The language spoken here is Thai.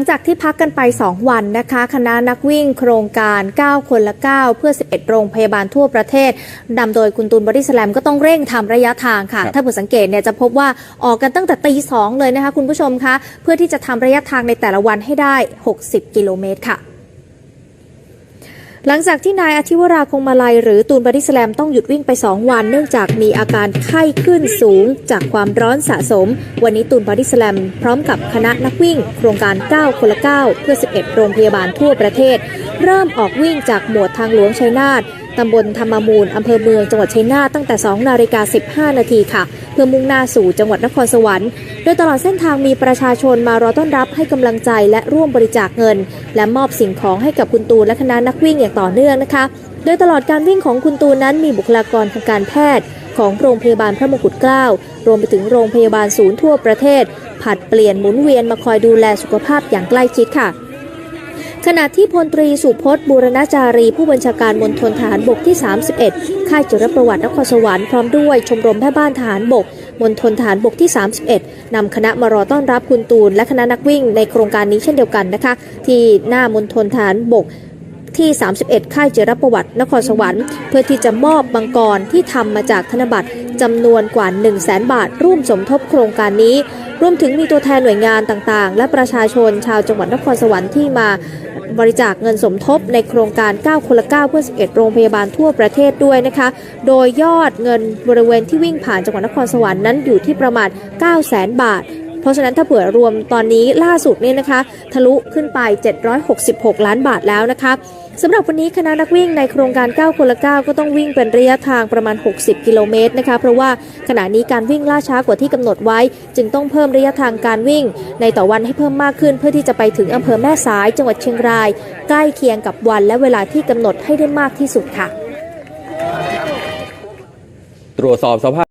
ลังจากที่พักกันไป 2 วันนะคะ คณะนักวิ่งโครงการ 9 คนละ 9 เพื่อ 11 โรงพยาบาลทั่วประเทศนำโดยคุณตูนบอดี้สแลมก็ต้องเร่งทำระยะทางค่ะครับถ้าเผื่อสังเกตเนี่ยจะพบว่าออกกันตั้งแต่ตีสองเลยนะคะคุณผู้ชมคะ เพื่อที่จะทำระยะทางในแต่ละวันให้ได้ 60 กิโลเมตรค่ะ หลังจากที่นายอธิวราคงมาลัย หรือตูนบอดี้สแลมต้องหยุดวิ่งไป 2 วัน เนื่องจากมีอาการไข้ขึ้นสูงจากความร้อนสะสม วันนี้ตูนบอดี้สแลมพร้อมกับคณะนักวิ่ง โครงการ 9 คนละ 9 เพื่อ 11 โรงพยาบาลทั่วประเทศ เริ่มออกวิ่งจากหมวดทางหลวงชัยนาทตำบลธรรมมูล อำเภอเมือง จังหวัดชัยนาทตั้งแต่ 2 นาฬิกา 15 นาทีค่ะ เพื่อมุ่งหน้าสู่จังหวัดนครสวรรค์ โดยตลอดเส้นทางมีประชาชนมารอต้อนรับให้กำลังใจและร่วมบริจาคเงิน และมอบสิ่งของให้กับคุณตูนและคณะนักวิ่งอย่างต่อเนื่องนะคะ โดยตลอดการวิ่งของคุณตูนนั้นมีบุคลากรทางการแพทย์ ของโรงพยาบาลพระมงกุฎเกล้ารวมไปถึงโรงพยาบาลศูนย์ทั่วประเทศ ผัดเปลี่ยนหมุนเวียนมาคอยดูแลสุขภาพอย่างใกล้ชิดค่ะ ขณะที่พลตรีสุพจน์บูรณาจารีผู้บัญชาการมณฑลทหารบกที่ 31 ค่ายจุลประวัตินครสวรรค์พร้อมด้วยชมรมแม่บ้านทหารบกมณฑลทหารบกที่ 31 นำคณะมารอต้อนรับคุณตูน และคณะนักวิ่งในโครงการนี้เช่นเดียวกันนะคะ ที่หน้ามณฑลทหารบก ที่ 31 ค่ายเจรประวัตินครสวรรค์เพื่อที่จะมอบบังกรที่ทำมาจากธนบัตรจำนวนกว่า 1 0 0 0 0แบาท ร่วมสมทบโครงการนี้ รวมถึงมีตัวแทนหน่วยงานต่างๆ และประชาชนชาวจังหวัดนครสวรรค์ที่มาบริจาคเงินสมทบในโครงการ 9 คนละ 9 เพื่อ 11 โรงพยาบาลทั่วประเทศด้วยนะคะ โดยยอดเงินบริเวณที่วิ่งผ่านจังหวัดนครสวรรค์นั้นอยู่ที่ประมาณ 9 0 0 0 0 0 บาท เพราะฉะนั้นถ้าเผื่อรวมตอนนี้ล่าสุดเนี่ยนะคะ ทะลุขึ้นไป 766 ล้านบาทแล้วนะคะสำหรับวันนี้คณะนักวิ่งในโครงการ 9 คนละ 9 ก็ต้องวิ่งเป็นระยะทางประมาณ 60 กิโลเมตรนะคะ เพราะว่าขณะนี้การวิ่งล่าช้ากว่าที่กำหนดไว้ จึงต้องเพิ่มระยะทางการวิ่ง ในต่อวันให้เพิ่มมากขึ้น เพื่อที่จะไปถึงอำเภอแม่สาย จังหวัดเชียงราย ใกล้เคียงกับวันและเวลาที่กำหนดให้ได้มากที่สุดค่ะ ตรวจสอบสภาพ